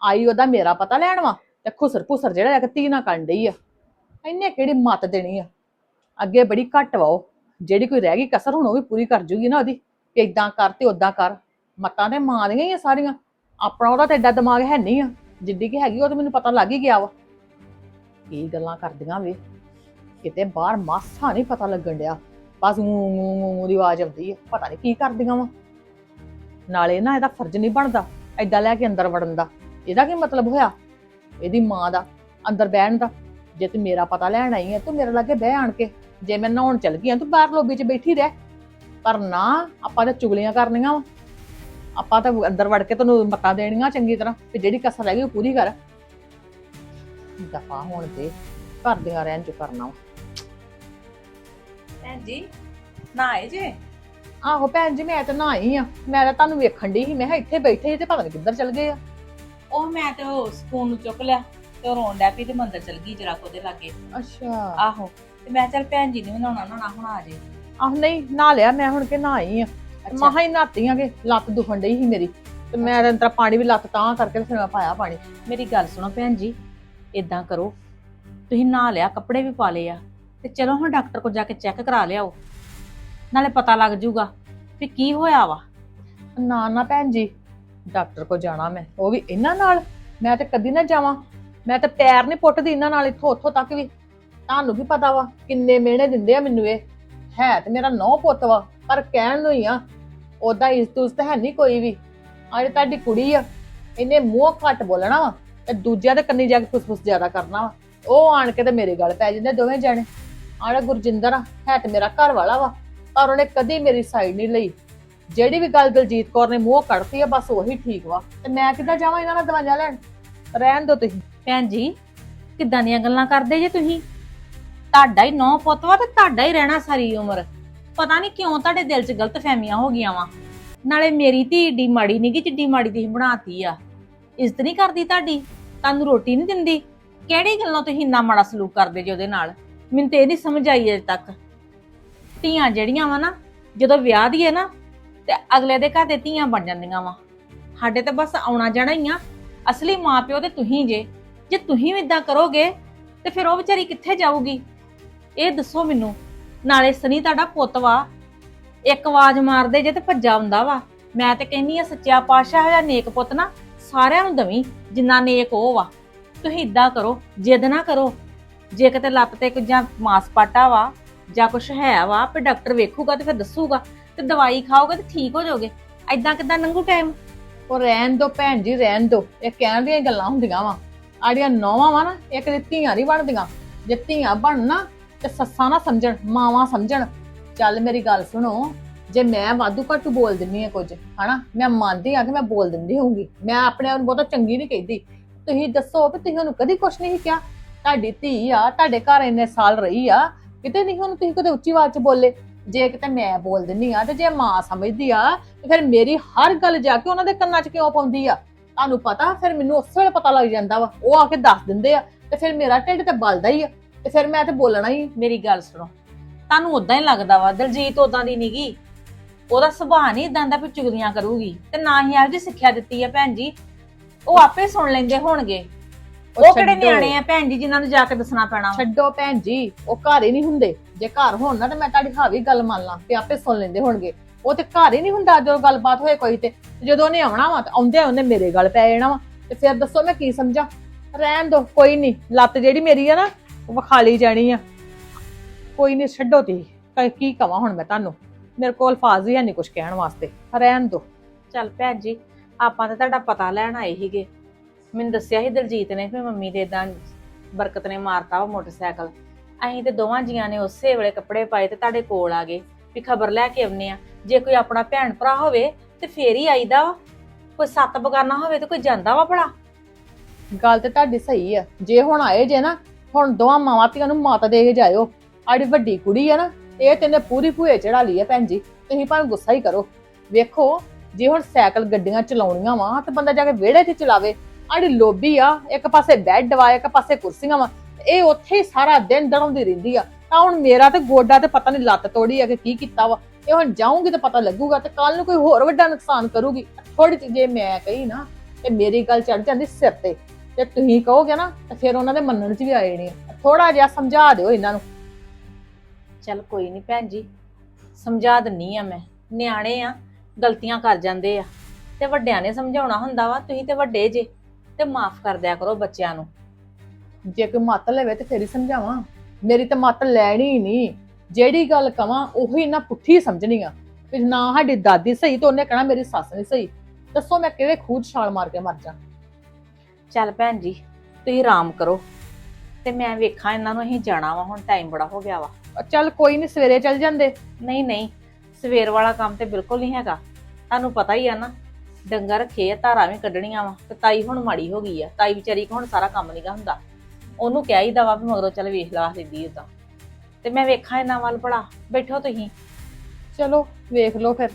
ਆਈ ਉਹਦਾ ਮੇਰਾ ਪਤਾ ਲੈਣ ਵਾ ਤੇ ਖੁਸਰ ਭੁਸਰ ਜਿਹੜਾ ਲੈ ਕੇ ਧੀ ਨਾ ਕਰਨ ਡਈ ਆ। ਇੰਨੇ ਕਿਹੜੀ ਮੱਤ ਦੇਣੀ ਆ। ਅੱਗੇ ਬੜੀ ਘੱਟ ਵਾ ਉਹ। ਜਿਹੜੀ ਕੋਈ ਰਹਿ ਗਈ ਕਸਰ, ਹੁਣ ਉਹ ਵੀ ਪੂਰੀ ਕਰ ਜੂਗੀ ਨਾ ਉਹਦੀ। ਕਿ ਇਦਾਂ ਕਰ ਤੇ ਉਦਾਂ ਕਰ। ਮੱਤਾਂ ਤੇ ਮਾਂ ਦੀਆਂ ਹੀ ਆ ਸਾਰੀਆਂ। ਆਪਣਾ ਉਹਦਾ ਤੇ ਐਡਾ ਦਿਮਾਗ ਹੈ ਨਹੀਂ ਆ। ਜਿੱਡੀ ਕਿ ਹੈਗੀ ਉਹ ਤਾਂ ਮੈਨੂੰ ਪਤਾ ਲੱਗ ਹੀ ਗਿਆ ਵਾ। ਕੀ ਗੱਲਾਂ ਕਰਦੀਆਂ ਵੇ। ਕਿਤੇ ਬਾਹਰ ਮਾਸਾ ਨਹੀਂ ਪਤਾ ਲੱਗਣ ਡਿਆ। ਬਸ ਊਂ ਦੀ ਆਵਾਜ਼ ਆਉਂਦੀ ਹੈ ਪਤਾ ਨਹੀਂ ਕੀ ਕਰਦੀਆਂ ਵਾ। ਨਾਲੇ ਨਾ ਇਹਦਾ ਫਰਜ਼ ਨਹੀਂ ਬਣਦਾ ਐਦਾਂ ਲੈ ਕੇ ਅੰਦਰ ਵੜਨ ਦਾ। ਇਹਦਾ ਕੀ ਮਤਲਬ ਹੋਇਆ? ਇਹਦੀ ਮਾਂ ਦਾ, ਅੰਦਰ ਬਹਿਣ ਦਾ। ਜੇ ਤੂੰ ਮੇਰਾ ਪਤਾ ਲੈਣ ਆਈ ਹੈ ਤੂੰ ਮੇਰੇ ਲਾਗੇ ਬਹਿ ਆਣ ਕੇ। ਜੇ ਮੈਂ ਨਹਾਉਣ ਚਲ ਗਈ ਆ, ਤੂੰ ਬਾਹਰ ਲੋਬੀ 'ਚ ਬੈਠੀ ਰਹਿ। ਪਰ ਨਾ ਆਪਾਂ ਤਾਂ ਚੁਗਲੀਆਂ ਕਰਨੀਆਂ ਵਾ। ਆਪਾਂ ਤਾਂ ਅੰਦਰ ਵੜ ਕੇ ਤੈਨੂੰ ਮੱਤਾਂ ਦੇਣੀਆਂ ਚੰਗੀ ਤਰ੍ਹਾਂ ਤੇ ਜਿਹੜੀ ਕਸਰ ਰਹਿ ਗਈ ਉਹ ਪੂਰੀ ਕਰ। ਦਫਾ ਹੋਣ ਤੇ ਕਰਦਿਆਂ ਰਹਿਣ ਚ ਕਰਨਾ ਵਾ। ਭੈਣ ਜੀ ਨਾ ਆਏ ਜੇ? ਆਹੋ ਭੈਣ ਜੀ ਮੈਂ ਤਾਂ ਨਾ ਆਈ ਆ। ਮੈਂ ਤਾਂ ਤੁਹਾਨੂੰ ਵੇਖਣ ਦੀ ਸੀ। ਮੈਂ ਕਿਹਾ ਇੱਥੇ ਬੈਠੇ ਸੀ ਤੇ ਪਤਾ ਨਹੀਂ ਕਿੱਧਰ ਚਲ ਗਏ ਆ। ਉਹ ਮੈਂ ਤੇ ਉਹ ਸਕੂਨ ਨੂੰ ਚੁੱਕ ਲਿਆ ਤੇ ਉਹ ਰੋਣ ਡੈ ਪਈ ਤੇ ਮੰਦਰ ਚਲ ਗਈ ਜਰਾ ਉਹਦੇ ਲਾਗੇ। ਅੱਛਾ। ਆਹੋ ਤੇ ਮੈਂ ਚੱਲ ਭੈਣ ਜੀ ਨੂੰ ਨਹਾਉਣਾ ਨਹਾਉਣਾ ਹੁਣ ਆ ਜੇ। ਆਹ ਨਹੀਂ ਨਾ ਲਿਆ ਮੈਂ ਹੁਣ ਕਿ ਨਾ ਆਈ ਆ ਮਹਾ ਹੀ ਨਹਾਤੀ ਆ ਕਿ ਲੱਤ ਦੁਖਣ ਡਈ ਸੀ ਮੇਰੀ। ਤੇ ਮੈਂ ਤਾਂ ਅੰਦਰ ਪਾਣੀ ਵੀ ਲੱਤ ਤਾਂ ਕਰਕੇ ਤੇ ਫਿਰ ਮੈਂ ਪਾਇਆ ਪਾਣੀ। ਮੇਰੀ ਗੱਲ ਸੁਣੋ ਭੈਣ ਜੀ ਇਦਾਂ ਕਰੋ। ਤੁਸੀਂ ਨਹਾ ਲਿਆ ਕੱਪੜੇ ਵੀ ਪਾ ਲਏ ਆ। ਤੇ ਚਲੋ ਹੁਣ ਡਾਕਟਰ ਕੋਲ ਜਾ ਕੇ ਚੈੱਕ ਕਰਾ ਲਿਆਓ। ਨਾਲੇ ਪਤਾ ਲੱਗ ਜੂਗਾ ਵੀ ਕੀ ਹੋਇਆ ਵਾ। ਨਾ ਨਾ ਭੈਣ ਜੀ, ਡਾਕਟਰ ਕੋ ਜਾਣਾ ਮੈਂ, ਉਹ ਵੀ ਇਹਨਾਂ ਨਾਲ। ਮੈਂ ਤੇ ਕਦੀ ਨਾ ਜਾਵਾਂ। ਮੈਂ ਤਾਂ ਪੈਰ ਨਹੀਂ ਪੁੱਟਦੀ ਇਹਨਾਂ ਨਾਲ ਇੱਥੋਂ ਉੱਥੋਂ ਤੱਕ ਵੀ। ਤੁਹਾਨੂੰ ਵੀ ਪਤਾ ਵਾ ਕਿੰਨੇ ਮਿਹਣੇ ਦਿੰਦੇ ਆ ਮੈਨੂੰ ਇਹ। ਹੈ ਤੇ ਮੇਰਾ ਨੌ ਪੁੱਤ ਵਾ, ਪਰ ਕਹਿਣ ਨੂੰ ਹੀ ਆ ਉਦਾਂ ਇਸ ਹੈ ਨਹੀਂ ਕੋਈ ਵੀ। ਆਹ ਤੁਹਾਡੀ ਕੁੜੀ ਆ, ਇਹਨੇ ਮੂੰਹ ਘੱਟ ਬੋਲਣਾ ਵਾ ਤੇ ਦੂਜਿਆਂ ਦੇ ਕੰਨੀ ਜਾ ਕੇ ਫੁਸਫੁਸ ਜ਼ਿਆਦਾ ਕਰਨਾ ਵਾ। ਉਹ ਆਣ ਕੇ ਤੇ ਮੇਰੇ ਗੱਲ ਪੈ ਜਾਂਦੇ ਦੋਵੇਂ ਜਾਣੇ। ਆੜਾ ਗੁਰਜਿੰਦਰ ਆ, ਹੈ ਤੇ ਮੇਰਾ ਘਰ ਵਾਲਾ ਵਾ, ਪਰ ਉਹਨੇ ਕਦੀ ਮੇਰੀ ਸਾਈਡ ਨਹੀਂ ਲਈ। ਜਿਹੜੀ ਵੀ ਗੱਲ ਦਲਜੀਤ ਕੌਰ ਨੇ ਮੂੰਹ ਕੱਢਤੀ ਆ, ਬਸ ਉਹੀ ਠੀਕ ਵਾ। ਤੇ ਮੈਂ ਕਿੱਦਾਂ ਜਾਵਾਂ ਇਹਨਾਂ ਨਾਲ ਦਵਾਈਆਂ ਲੈਣ? ਰਹਿਣ ਦੋ ਤੁਸੀਂ। ਭੈਣ ਜੀ, ਕਿੱਦਾਂ ਦੀਆਂ ਗੱਲਾਂ ਕਰਦੇ ਜੇ ਤੁਸੀਂ? ਤੁਹਾਡਾ ਹੀ ਨੌ ਪੁੱਤ ਵਾ ਤੇ ਤੁਹਾਡਾ ਹੀ ਰਹਿਣਾ ਸਾਰੀ ਉਮਰ। ਪਤਾ ਨਹੀਂ ਕਿਉਂ ਤੁਹਾਡੇ ਦਿਲ 'ਚ ਗਲਤ ਫਹਿਮੀਆਂ ਹੋ ਗਈਆਂ ਵਾ। ਨਾਲੇ ਮੇਰੀ ਧੀ ਏਡੀ ਮਾੜੀ ਨਹੀਂ ਕਿ ਜਿੱਡੀ ਮਾੜੀ ਤੁਸੀਂ ਬਣਾਤੀ ਆ। ਇੱਜ਼ਤ ਨਹੀਂ ਕਰਦੀ ਤੁਹਾਡੀ, ਤੁਹਾਨੂੰ ਰੋਟੀ ਨਹੀਂ ਦਿੰਦੀ। ਕਿਹੜੀ ਗੱਲੋਂ ਤੁਸੀਂ ਇੰਨਾ ਮਾੜਾ ਸਲੂਕ ਕਰਦੇ ਜੇ ਉਹਦੇ ਨਾਲ? ਮੈਨੂੰ ਤੇ ਇਹ ਨਹੀਂ ਸਮਝ ਆਈ ਅਜੇ ਤੱਕ। ਧੀਆਂ ਜਿਹੜੀਆਂ ਵਾ ਨਾ, ਜਦੋਂ ਵਿਆਹ ਦੀ ਹੈ ਨਾ, ਤੇ ਅਗਲੇ ਦੇ ਘਰ ਦੇ ਧੀਆਂ ਬਣ ਜਾਂਦੀਆਂ ਵਾ। ਸਾਡੇ ਤੇ ਬਸ ਆਉਣਾ ਜਾਣਾ ਹੀ ਆ। ਅਸਲੀ ਮਾਪਿਓ ਤੇ ਤੁਸੀਂ ਜੇ। ਜੇ ਤੁਸੀਂ ਵੀ ਇਦਾਂ ਕਰੋਗੇ, ਤੇ ਫਿਰ ਉਹ ਵਿਚਾਰੀ ਕਿੱਥੇ ਜਾਊਗੀ? ਇਹ ਦੱਸੋ ਮੈਨੂੰ। ਨਾਲੇ ਸਨੀ ਤੁਹਾਡਾ ਪੁੱਤ ਵਾ। ਇੱਕ ਆਵਾਜ਼ ਮਾਰਦੇ ਜੇ ਤੇ ਭੱਜਾ ਹੁੰਦਾ ਵਾ। ਮੈਂ ਤੇ ਕਹਿੰਨੀ ਆ, ਸੱਚਿਆ ਪਾਤਸ਼ਾਹ ਜਾਂ ਨੇਕ ਪੁੱਤ ਨਾ, ਸਾਰਿਆਂ ਨੂੰ ਦਵੀਂ, ਜਿੰਨਾ ਨੇਕ ਉਹ ਵਾ। ਤੁਸੀਂ ਇਦਾਂ ਕਰੋ, ਜਿੱਦ ਨਾ ਕਰੋ। ਜੇ ਕਿਤੇ ਲੱਤ ਤੇ ਕੁਝ ਜਾਂ ਮਾਸਪਾਟਾ ਵਾ ਜਾਂ ਕੁਝ ਹੈ ਵਾ, ਫਿਰ ਡਾਕਟਰ ਵੇਖੂਗਾ ਤੇ ਫਿਰ ਦੱਸੂਗਾ ਤੇ ਦਵਾਈ ਖਾਓਗੇ ਤੇ ਠੀਕ ਹੋ ਜਾਓਗੇ। ਐਦਾਂ ਕਿਦਾਂ ਲੰਘੂ ਟਾਈਮ ਉਹ ਰਹਿਣ ਦੋ ਭੈਣ ਜੀ, ਰਹਿਣ ਦੋ। ਇਹ ਕਹਿਣ ਦੀਆਂ ਗੱਲਾਂ ਹੁੰਦੀਆਂ ਵਾ। ਆੜੀਆਂ ਨੌਵਾਂ ਵਾ ਨਾ ਇੱਕ ਦੇ ਧੀਆਂ ਨਹੀਂ ਬਣਦੀਆਂ। ਜੇ ਧੀਆਂ ਬਣਨਾ, ਤੇ ਸੱਸਾਂ ਨਾ ਸਮਝਣ, ਮਾਵਾਂ ਸਮਝਣ। ਚੱਲ ਮੇਰੀ ਗੱਲ ਸੁਣੋ, ਜੇ ਮੈਂ ਵਾਧੂ ਘੱਟੂ ਬੋਲ ਦਿੰਨੀ ਆ ਕੁਝ, ਹਨਾ? ਮੈਂ ਮੰਨਦੀ ਆ ਕਿ ਮੈਂ ਬੋਲ ਦਿੰਦੀ ਹੋਊਗੀ। ਮੈਂ ਆਪਣੇ ਆਪ ਨੂੰ ਬਹੁਤਾ ਚੰਗੀ ਨਹੀਂ ਕਹਿੰਦੀ। ਤੁਸੀਂ ਦੱਸੋ ਵੀ ਤੁਸੀਂ ਉਹਨੂੰ ਕਦੀ ਕੁਝ ਨਹੀਂ ਕਿਹਾ। ਤੁਹਾਡੀ ਧੀ ਆ, ਤੁਹਾਡੇ ਘਰ ਇੰਨੇ ਸਾਲ ਰਹੀ ਆ, ਕਿਤੇ ਨਹੀਂ ਉਹਨੂੰ ਤੁਸੀਂ ਕਦੇ ਉੱਚੀ ਆਵਾਜ਼ 'ਚ ਬੋਲੇ? ਜੇ ਕਿਤੇ ਮੈਂ ਬੋਲ ਦਿੰਨੀ ਆ ਤੇ ਜੇ ਮਾਂ ਸਮਝਦੀ ਆ, ਤੇ ਫਿਰ ਮੇਰੀ ਹਰ ਗੱਲ ਜਾ ਕੇ ਉਹਨਾਂ ਦੇ ਕੰਨਾਂ 'ਚ ਕਿਉਂ ਪਾਉਂਦੀ ਆ? ਤੁਹਾਨੂੰ ਪਤਾ, ਫਿਰ ਮੈਨੂੰ ਉਸ ਵੇਲੇ ਪਤਾ ਲੱਗ ਜਾਂਦਾ ਵਾ, ਉਹ ਆ ਕੇ ਦੱਸ ਦਿੰਦੇ ਆ, ਤੇ ਫਿਰ ਮੇਰਾ ਢਿੱਡ ਤੇ ਬਲਦਾ ਹੀ ਆ, ਤੇ ਫਿਰ ਮੈਂ ਤੇ ਬੋਲਣਾ ਹੀ, ਮੇਰੀ ਗੱਲ ਸੁਣੋ। ਤੁਹਾਨੂੰ ਉਦਾਂ ਹੀ ਲੱਗਦਾ ਵਾ, ਦਲਜੀਤ ਉਦਾਂ ਦੀ ਨੀਗੀ। ਉਹਦਾ ਸੁਭਾਅ ਨਹੀਂ ਇਦਾਂ ਦਾ ਵੀ ਚੁਗਲੀਆਂ ਕਰੂਗੀ, ਤੇ ਨਾ ਹੀ ਇਹੋ ਜਿਹੀ ਸਿੱਖਿਆ ਦਿੱਤੀ ਆ ਭੈਣ ਜੀ। ਉਹ ਆਪੇ ਸੁਣ ਲੈਂਦੇ ਹੋਣਗੇ। ਉਹ ਕਿਹੜੇ ਛੱਡੋ। ਨਿਆਣੇ ਆ ਭੈਣ ਜੀ ਜਿਨ੍ਹਾਂ ਨੂੰ ਜਾ ਕੇ ਦੱਸਣਾ ਪੈਣਾ ਵਾ। ਛੱਡੋ ਭੈਣ ਜੀ ਉਹ ਘਰ ਹੀ ਨਹੀਂ ਹੁੰਦੇ। ਜੇ ਘਰ ਹੋਣ ਨਾ ਤੇ ਮੈਂ ਤੁਹਾਡੀ ਹਾਵੀ ਗੱਲ ਮੰਨ ਲਾਂ ਤੇ ਆਪੇ ਸੁਣ ਲੈਂਦੇ ਹੋਣਗੇ। ਉਹ ਤੇ ਘਰ ਹੀ ਨਹੀਂ ਹੁੰਦਾ ਜਦੋਂ ਗੱਲਬਾਤ ਹੋਏ ਕੋਈ ਤੇ। ਤੇ ਜਦੋਂ ਉਹਨੇ ਆਉਣਾ ਵਾ ਤੇ ਆਉਂਦੇ ਉਹਨੇ ਮੇਰੇ ਗੱਲ ਪੈ ਜਾਣਾ ਵਾ। ਤੇ ਫਿਰ ਦੱਸੋ ਮੈਂ ਕੀ ਸਮਝਾਂ? ਰਹਿਣ ਦੋ ਕੋਈ ਨਹੀਂ। ਲੱਤ ਜਿਹੜੀ ਮੇਰੀ ਆ ਨਾ ਉਹ ਵਿਖਾ ਲਈ ਜਾਣੀ ਆ। ਕੋਈ ਨਹੀਂ ਛੱਡੋ ਤੀ। ਕੀ ਕਵਾਂ ਹੁਣ ਮੈਂ ਤੁਹਾਨੂੰ? ਮੇਰੇ ਕੋਲ ਫਾਜ਼ ਹੀ ਹੈ ਨਹੀਂ ਕੁਝ ਕਹਿਣ ਵਾਸਤੇ। ਰਹਿਣ ਦੋ। ਚੱਲ ਭੈਣ ਜੀ ਆਪਾਂ ਤਾਂ ਤੁਹਾਡਾ ਪਤਾ ਲੈਣ ਆਏ ਸੀਗੇ। ਮੈਨੂੰ ਦੱਸਿਆ ਸੀ ਦਲਜੀਤ ਨੇ ਵੀ ਮੰਮੀ ਦੇ ਇਦਾਂ ਬਰਕਤ ਨੇ ਮਾਰਤਾ ਵਾ ਮੋਟਰਸਾਈਕਲ। ਅਸੀਂ ਤੇ ਦੋਵਾਂ ਜੀਆਂ ਨੇ ਉਸੇ ਵੇਲੇ ਕੱਪੜੇ ਪਾਏ ਤੇ ਤੁਹਾਡੇ ਕੋਲ ਆ ਗਏ ਵੀ ਖਬਰ ਲੈ ਕੇ ਆਉਨੇ ਆ ਜੇ ਕੋਈ ਆਪਣਾ ਭੈਣ ਭਰਾ ਹੋਵੇ ਤੇ ਫੇਰ ਹੀ ਆਈਦਾ ਵਾ। ਕੋਈ ਸੱਤ ਬਗਾਨਾ ਹੋਵੇ ਤੇ ਕੋਈ ਜਾਂਦਾ ਵਾ ਭਲਾ। ਗੱਲ ਤੇ ਤੁਹਾਡੀ ਸਹੀ ਆ। ਜੇ ਹੁਣ ਆਏ ਜੇ ਨਾ, ਹੁਣ ਦੋਵਾਂ ਮਾਵਾਂ ਧੀਆਂ ਨੂੰ ਮਾਤਾ ਦੇ ਕੇ ਜਾਇਓ। ਆੜੀ ਵੱਡੀ ਕੁੜੀ ਆ ਨਾ, ਇਹ ਤੈਨੇ ਪੂਰੀ ਭੂਏ ਚੜਾ ਲਈ ਆ ਭੈਣ ਜੀ। ਤੁਸੀਂ ਭਾਵੇਂ ਗੁੱਸਾ ਹੀ ਕਰੋ। ਵੇਖੋ, ਜੇ ਹੁਣ ਸਾਈਕਲ ਗੱਡੀਆਂ ਚਲਾਉਣੀਆਂ ਵਾ ਤੇ ਬੰਦਾ ਜਾ ਕੇ ਵਿਹੜੇ 'ਚ ਚਲਾਵੇ। ਆੜੀ ਲੋਬੀ ਆ, ਇੱਕ ਪਾਸੇ ਬੈੱਡ ਵਾ, ਇੱਕ ਪਾਸੇ ਕੁਰਸੀਆਂ ਵਾ ਇਹ ਉੱਥੇ ਹੀ ਸਾਰਾ ਦਿਨ ਦੜਾਉਂਦੀ ਰਹਿੰਦੀ ਆ। ਤਾਂ ਹੁਣ ਮੇਰਾ ਤੇ ਗੋਡਾ ਤੇ ਪਤਾ ਨਹੀਂ ਲੱਤ ਤੋੜੀ ਆ ਕਿ ਕੀ ਕੀਤਾ ਵਾ। ਇਹ ਹੁਣ ਜਾਊਂਗੀ ਤਾਂ ਪਤਾ ਲੱਗੂਗਾ ਤੇ ਕੱਲ ਨੂੰ ਕੋਈ ਹੋਰ ਵੱਡਾ ਨੁਕਸਾਨ ਕਰੂਗੀ। ਥੋੜੀ ਜੇ ਮੈਂ ਕਹੀ ਨਾ, ਤੇ ਮੇਰੀ ਗੱਲ ਚੜ ਜਾਂਦੀ ਸਿਰ ਤੇ। ਤੇ ਤੁਸੀਂ ਕਹੋਗੇ ਨਾ, ਤੇ ਫਿਰ ਉਹਨਾਂ ਦੇ ਮੰਨਣ 'ਚ ਵੀ ਆਏ ਨਹੀਂ ਥੋੜਾ ਜਿਹਾ ਸਮਝਾ ਦਿਓ ਇਹਨਾਂ ਨੂੰ। ਚੱਲ ਕੋਈ ਨਹੀਂ ਭੈਣ ਜੀ, ਸਮਝਾ ਦਿੰਨੀ ਆ ਮੈਂ। ਨਿਆਣੇ ਆ, ਗਲਤੀਆਂ ਕਰ ਜਾਂਦੇ ਆ। ਤੇ ਵੱਡਿਆਂ ਨੇ ਸਮਝਾਉਣਾ ਹੁੰਦਾ ਵਾ, ਤੁਸੀਂ ਤੇ ਵੱਡੇ ਜੇ। ਤੇ ਮਾਫ ਕਰ ਦਿਆ ਕਰੋ ਬੱਚਿਆਂ ਨੂੰ। ਜੇ ਕੋਈ ਮੱਤ ਲਵੇ ਤੇ ਫੇਰ ਹੀ ਸਮਝਾਵਾਂ। ਮੇਰੀ ਤਾਂ ਮੱਤ ਲੈਣੀ ਹੀ ਨਹੀਂ। ਜਿਹੜੀ ਗੱਲ ਕਵਾਂ ਉਹੀ ਨਾ ਪੁੱਠੀ ਸਮਝਣੀ ਆ। ਵੀ ਨਾ ਸਾਡੀ ਦਾਦੀ ਸਹੀ ਤੇ ਉਹਨੇ ਕਹਿਣਾ ਮੇਰੀ ਸੱਸ ਨਹੀਂ ਸਹੀ। ਦੱਸੋ ਮੈਂ ਕਿਹੜੇ ਖੂਜ ਛਾਲ ਮਾਰ ਕੇ ਮਰ ਜਾ ਚੱਲ ਭੈਣ ਜੀ ਤੁਸੀਂ ਆਰਾਮ ਕਰੋ। ਤੇ ਮੈਂ ਵੇਖਾਂ ਇਹਨਾਂ ਨੂੰ ਅਸੀਂ ਜਾਣਾ ਵਾ ਹੁਣ ਟਾਈਮ ਬੜਾ ਹੋ ਗਿਆ ਵਾ। ਚੱਲ ਕੋਈ ਨਹੀਂ ਸਵੇਰੇ ਚੱਲ ਜਾਂਦੇ। ਨਹੀਂ ਨਹੀਂ ਸਵੇਰ ਵਾਲਾ ਕੰਮ ਤੇ ਬਿਲਕੁਲ ਨਹੀਂ ਹੈਗਾ। ਤੁਹਾਨੂੰ ਪਤਾ ਹੀ ਆ ਨਾ ਡੰਗਰ ਰੱਖੇ ਆ, ਧਾਰਾਂ ਵੀ ਕੱਢਣੀਆਂ ਵਾ, ਤੇ ਤਾਈ ਹੁਣ ਮਾੜੀ ਹੋ ਗਈ ਆ। ਤਾਈ ਵਿਚਾਰੀ ਕੋ ਹੁਣ ਸਾਰਾ ਕੰਮ ਨਹੀਂਗਾ ਹੁੰਦਾ। ਉਹਨੂੰ ਕਹਿ ਹੀ ਦਵਾ ਵੀ ਮਗਰੋਂ ਚੱਲ ਵੇਖ ਲਾ ਲੈਂਦੀ ਉਦਾਂ। ਤੇ ਮੈਂ ਵੇਖਾਂ ਇਹਨਾਂ ਵੱਲ ਭਲਾ। ਬੈਠੋ ਤੁਸੀਂ। ਚਲੋ, ਵੇਖ ਲਓ ਫਿਰ।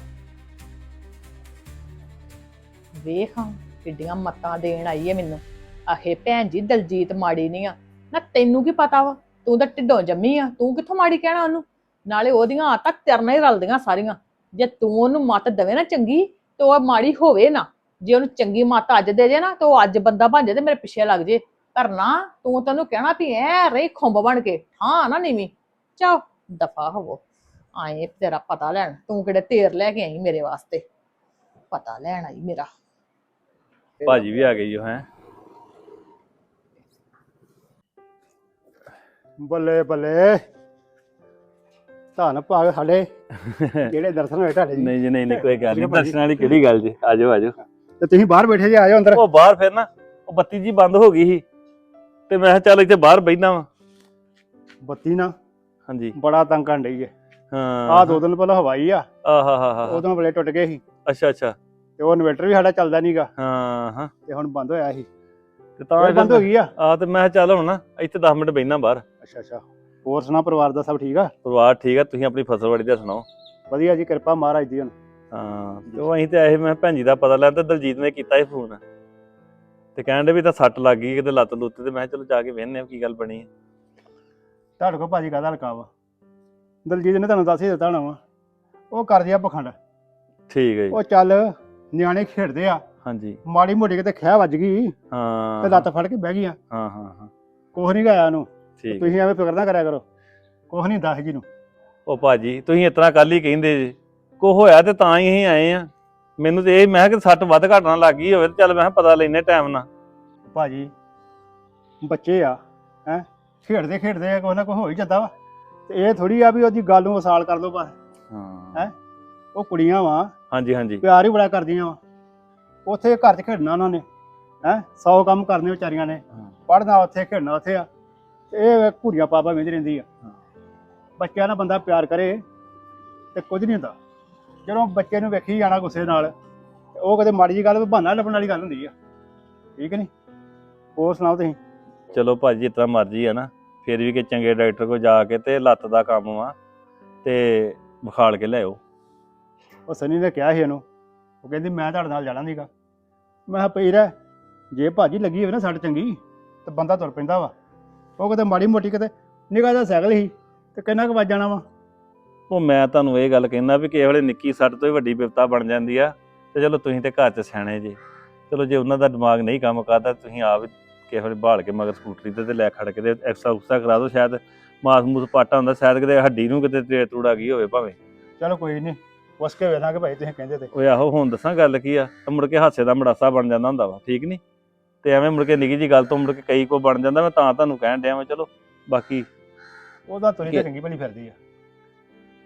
ਵੇਖ ਹਾਂ ਕਿੱਡੀਆਂ ਮੱਤਾਂ ਦੇਣ ਆਈ ਏ ਮੈਨੂੰ। ਆਹੇ ਭੈਣ ਜੀ, ਦਲਜੀਤ ਮਾੜੀ ਨਹੀਂ ਆ। ਨਾ ਤੈਨੂੰ ਕੀ ਪਤਾ ਵਾ? ਤੂੰ ਤਾਂ ਢਿੱਡੋਂ ਜੰਮੀ ਆ। ਤੂੰ ਕਿੱਥੋਂ ਮਾੜੀ ਕਹਿਣਾ ਉਹਨੂੰ? ਨਾਲੇ ਉਹਦੀਆਂ ਆਤਾਂ ਤੇਰੇ ਨਾਲ ਹੀ ਰਲਦੀਆਂ ਸਾਰੀਆਂ। ਜੇ ਤੂੰ ਉਹਨੂੰ ਮੱਤ ਦੇਵੇ ਨਾ ਚੰਗੀ ਤੇ ਉਹ ਮਾੜੀ ਹੋਵੇ ਨਾ ਜੇ ਉਹਨੂੰ ਚੰਗੀ ਮੱਤ ਅੱਜ ਦੇ ਜੇ ਨਾ ਤੇ ਉਹ ਅੱਜ ਬੰਦਾ ਬਣ ਜੇ ਤੇ ਮੇਰੇ ਪਿੱਛੇ ਲੱਗ ਜੇ। ਪਰ ਨਾ ਤੂੰ ਤੈਨੂੰ ਕਹਿਣਾ ਵੀ ਐ ਰਹੀ ਖੁੰਬ ਬਣ ਕੇ ਹਾਂ ਨਾ ਨੀਵੀਂ। ਚਾਹ ਦਫਾ ਹੋਵੋ। ਆਏ ਤੇਰਾ ਪਤਾ ਲੈਣ ਤੂੰ ਕਿਹੜੇ ਤੇਰ ਲੈ ਕੇ ਆਈ ਮੇਰੇ ਵਾਸਤੇ? ਪਤਾ ਲੈਣ ਆਈ ਮੇਰਾ। ਭਾਜੀ ਵੀ ਆ ਗਈ ਉਹ ਹੈ? ਬੱਲੇ ਬੱਲੇ। ਧੰਨ ਭਾਗ ਸਾਡੇ <laughs> ਜਿਹੜੇ ਦਰਸ਼ਨ ਹੋਏ ਤੁਹਾਡੇ ਜੀ। ਨਹੀਂ ਜੀ ਨਹੀਂ ਨਹੀਂ ਕੋਈ ਗੱਲ ਨਹੀਂ। ਆ। ਦਰਸ਼ਨ ਵਾਲੀ ਕਿਹੜੀ ਗੱਲ ਜੀ? ਆਜੋ ਆਜੋ ਤੇ ਤੁਸੀਂ ਬਾਹਰ ਬੈਠੇ ਜੇ ਆ ਜਾਓ ਅੰਦਰ। ਉਹ ਬਾਹਰ ਫਿਰ ਨਾ ਉਹ ਬੱਤੀ ਜੀ ਬੰਦ ਹੋ ਗਈ ਸੀ। ਤੇ ਮੈਂ ਕਿਹਾ ਚੱਲ ਇੱਥੇ ਬਾਹਰ ਬੈਠਣਾ ਵਾ। ਬੱਤੀ ਨਾ ਹਾਂਜੀ। ਬੜਾ ਤੰਗ ਕਰਨ ਡਈ ਹੈ ਹਾਂ। ਆਹ ਦੋ ਦਿਨ ਪਹਿਲਾਂ ਹਵਾਈ ਆ। ਆਹਾ ਹਾ ਹਾ। ਉਦੋਂ ਬਲੇ ਟੁੱਟ ਗਏ ਸੀ। ਅੱਛਾ ਅੱਛਾ। ਤੇ ਉਹ ਇਨਵੇਟਰ ਵੀ ਸਾਡਾ ਚੱਲਦਾ ਨਹੀਂਗਾ ਹਾਂ ਹਾਂ। ਤੇ ਹੁਣ ਬੰਦ ਹੋਇਆ ਸੀ। ਤੇ ਤਾਂ ਬੰਦ ਹੋ ਗਈ ਆ। ਆ ਤੇ ਮੈਂ ਕਿਹਾ ਚੱਲ ਹੁਣ ਨਾ ਇੱਥੇ 10 ਮਿੰਟ ਬੈਠਣਾ ਬਾਹਰ। ਅੱਛਾ ਅੱਛਾ। ਹੋਰ ਸੁਣਾ ਪਰਿਵਾਰ ਦਾ ਸਭ ਠੀਕ ਆ? ਪਰਿਵਾਰ ਠੀਕ ਆ ਤੁਸੀਂ ਆਪਣੀ ਫਸਲਵਾੜੀ ਦਾ ਸੁਣਾਓ? ਵਧੀਆ ਜੀ ਕਿਰਪਾ ਮਹਾਰਾਜ ਦੀ ਹੁਣ। ਹਾਂ ਤੇ ਉਹ ਅਸੀਂ ਤੇ ਆਏ ਮੈਂ ਭੈਣ ਜੀ ਦਾ ਪਤਾ ਲੈਣ ਤੇ ਦਲਜੀਤ ਨੇ ਕੀਤਾ ਸੀ ਫੋਨ। ਤੇ ਕਹਿਣ ਦੇ ਵੀ ਤਾਂ ਸੱਟ ਲੱਗ ਗਈ ਕਿਤੇ ਲੱਤ ਲੁੱਤ ਤੇ ਮੈਂ ਕਿਹਾ ਚਲੋ ਜਾ ਕੇ ਵੇਖਨੇ ਆ ਕੀ ਗੱਲ ਬਣੀ ਹੈ। ਤੁਹਾਡੇ ਕੋਲ ਭਾਜੀ ਕਾਹਦਾ ਹਲਕਾ ਵਾ? ਦਲਜੀਤ ਨੇ ਤੁਹਾਨੂੰ ਦੱਸ ਹੀ ਦਿੱਤਾ ਹੋਣਾ ਵਾ। ਉਹ ਕਰਦੇ ਆ ਪਖੰਡ। ਠੀਕ ਹੈ ਜੀ। ਉਹ ਚੱਲ ਨਿਆਣੇ ਖੇਡਦੇ ਆ। ਹਾਂਜੀ। ਮਾੜੀ ਮੋਟੀ ਕਿਤੇ ਖਹਿ ਵੱਜ ਗਈ। ਹਾਂ। ਤੇ ਲੱਤ ਫੜ ਕੇ ਬਹਿ ਗਈਆਂ। ਹਾਂ ਹਾਂ ਹਾਂ। ਕੁਛ ਨਹੀਂ ਗਾਇਆ ਉਹਨੂੰ। ਠੀਕ ਤੁਸੀਂ ਐਵੇਂ ਫਿਕਰ ਨਾ ਕਰਿਆ ਕਰੋ। ਕੁਛ ਨਹੀਂ ਦੱਸ ਜੀ ਨੂੰ। ਉਹ ਭਾਜੀ ਤੁਸੀਂ ਇਤਨਾ ਕੱਲ ਹੀ ਕਹਿੰਦੇ ਜੀ। ਕੋ ਹੋਇਆ ਤੇ ਤਾਂ ਹੀ ਅਸੀਂ ਆਏ ਆ ਮੈਨੂੰ ਤੇ ਇਹ ਮੈਂ ਕਿ ਸੱਟ ਵੱਧ ਘਟਣਾ ਲੱਗ ਗਈ ਹੋਵੇ ਤੇ ਚੱਲ ਮੈਂ ਕਿਹਾ ਪਤਾ ਲੈਨੇ ਟਾਈਮ ਨਾਲ। ਭਾਜੀ ਬੱਚੇ ਆ ਹੈ? ਖੇਡਦੇ ਖੇਡਦੇ ਕੋਈ ਨਾ ਕੋਈ ਹੋ ਹੀ ਜਾਂਦਾ ਵਾ। ਤੇ ਇਹ ਥੋੜੀ ਆ ਵੀ ਉਹਦੀ ਗੱਲ ਨੂੰ ਵਸਾਲ ਕਰ ਲਓ ਬਸ। ਹਾਂ। ਹੈਂ? ਉਹ ਕੁੜੀਆਂ ਵਾ। ਹਾਂਜੀ ਹਾਂਜੀ। ਪਿਆਰ ਹੀ ਬੜਾ ਕਰਦੀਆਂ ਵਾ। ਉੱਥੇ ਘਰ 'ਚ ਖੇਡਣਾ ਉਹਨਾਂ ਨੇ। ਹੈ? 100 ਕੰਮ ਕਰਨੇ ਵਿਚਾਰੀਆਂ ਨੇ। ਹਾਂ। ਪੜ੍ਹਨਾ ਉੱਥੇ ਖੇਡਣਾ ਉੱਥੇ ਆ। ਇਹ ਘੂਰੀਆਂ ਪਾਪਾ ਵੇਂਦੀ ਰਹਿੰਦੀ ਆ। ਬੱਚਿਆਂ ਨਾਲ ਬੰਦਾ ਪਿਆਰ ਕਰੇ ਤੇ ਕੁਝ ਨਹੀਂ ਹੁੰਦਾ। ਜਦੋਂ ਬੱਚੇ ਨੂੰ ਵੇਖੀ ਜਾਣਾ ਗੁੱਸੇ ਨਾਲ ਤੇ ਉਹ ਕਦੇ ਮਾੜੀ ਜੀ ਗੱਲ ਬਹਾਨਾ ਲੱਭਣ ਵਾਲੀ ਗੱਲ ਹੁੰਦੀ ਆ। ਠੀਕ ਨਹੀਂ? ਹੋਰ ਸੁਣਾਓ ਤੁਸੀਂ? ਚਲੋ ਭਾਜੀ ਜਿਤਨਾ ਮਰਜ਼ੀ ਆ ਨਾ। ਫਿਰ ਵੀ ਕਿ ਚੰਗੇ ਡਾਕਟਰ ਕੋਲ ਜਾ ਕੇ ਤੇ ਲੱਤ ਦਾ ਕੰਮ ਵਾ ਤੇ ਵਿਖਾਲ ਕੇ ਲਿਆਓ ਉਹ ਸਨੀ ਨੇ ਕਿਹਾ ਸੀ ਇਹਨੂੰ। ਉਹ ਕਹਿੰਦੀ ਮੈਂ ਤੁਹਾਡੇ ਨਾਲ ਜਾਣਾ ਨਹੀਂਗਾ ਮੈਂ ਕਿਹਾ ਪਈ ਰਹਿ ਜੇ ਭਾਜੀ ਲੱਗੀ ਹੋਵੇ ਨਾ ਸੱਟ ਚੰਗੀ ਤੇ ਬੰਦਾ ਤੁਰ ਪੈਂਦਾ ਵਾ। ਉਹ ਕਿਤੇ ਮਾੜੀ ਮੋਟੀ ਕਿਤੇ ਨਿਗਾਹ ਦਾ ਸਾਈਕਲ ਸੀ ਤੇ ਕਿੰਨਾ ਕੁ ਵੱਜ ਜਾਣਾ ਵਾ? ਉਹ ਮੈਂ ਤੁਹਾਨੂੰ ਇਹ ਗੱਲ ਕਹਿਣਾ ਵੀ ਕਿਸੇ ਵੇਲੇ ਨਿੱਕੀ ਸੱਟ ਤੋਂ ਹੀ ਵੱਡੀ ਬਿਪਤਾ ਬਣ ਜਾਂਦੀ ਆ ਤੇ ਚਲੋ ਤੁਸੀਂ ਤੇ ਘਰ 'ਚ ਸਿਆਣੇ ਜੇ। ਚਲੋ ਜੇ ਉਹਨਾਂ ਦਾ ਦਿਮਾਗ ਨਹੀਂ ਕੰਮ ਕਰਦਾ ਤੁਸੀਂ ਆਪ ਕਿਸੇ ਵੇਲੇ ਭਾਲ ਕੇ ਮਗਰ ਸਕੂਟਰੀ ਤੇ ਤੇ ਲੈ ਖੜ ਕੇ ਤੇ ਐਕਸਾ ਉਕਸਾ ਕਰਾ ਦਿਓ ਸ਼ਾਇਦ ਮਾਸ ਮੂਸ ਪਾਟਾ ਹੁੰਦਾ ਸ਼ਾਇਦ ਕਿਤੇ ਹੱਡੀ ਨੂੰ ਕਿਤੇ ਤੇ ਤੂੜਾ ਗਈ ਹੋਵੇ ਭਾਵੇਂ। ਚਲੋ ਕੋਈ ਨਹੀਂ ਪੁੱਛ ਕੇ ਵੇਖਾਂਗੇ ਭਾਈ ਤੁਸੀਂ ਕਹਿੰਦੇ ਤੇ। ਓਏ ਆਹੋ ਹੁਣ ਦੱਸਾਂ ਗੱਲ ਕੀ ਆ? ਮੁੜ ਕੇ ਹਾਸੇ ਦਾ ਮੜਾਸਾ ਬਣ ਜਾਂਦਾ ਹੁੰਦਾ ਵਾ ਠੀਕ ਨਹੀਂ ਤੇ ਐਵੇਂ ਮੁੜ ਕੇ ਨਿੱਕੀ ਜੀ ਗੱਲ ਤੋਂ ਮੁੜ ਕੇ ਕਈ ਕੋ ਬਣ ਜਾਂਦਾ ਮੈਂ ਤਾਂ ਤੁਹਾਨੂੰ ਕਹਿਣ ਡਿਆ ਮੈਂ ਚਲੋ ਬਾਕੀ ਉਹਦਾ ਤੁਰੀ ਤੇ ਚੰਗੀ ਭਲੀ ਫਿਰਦੀ ਆ।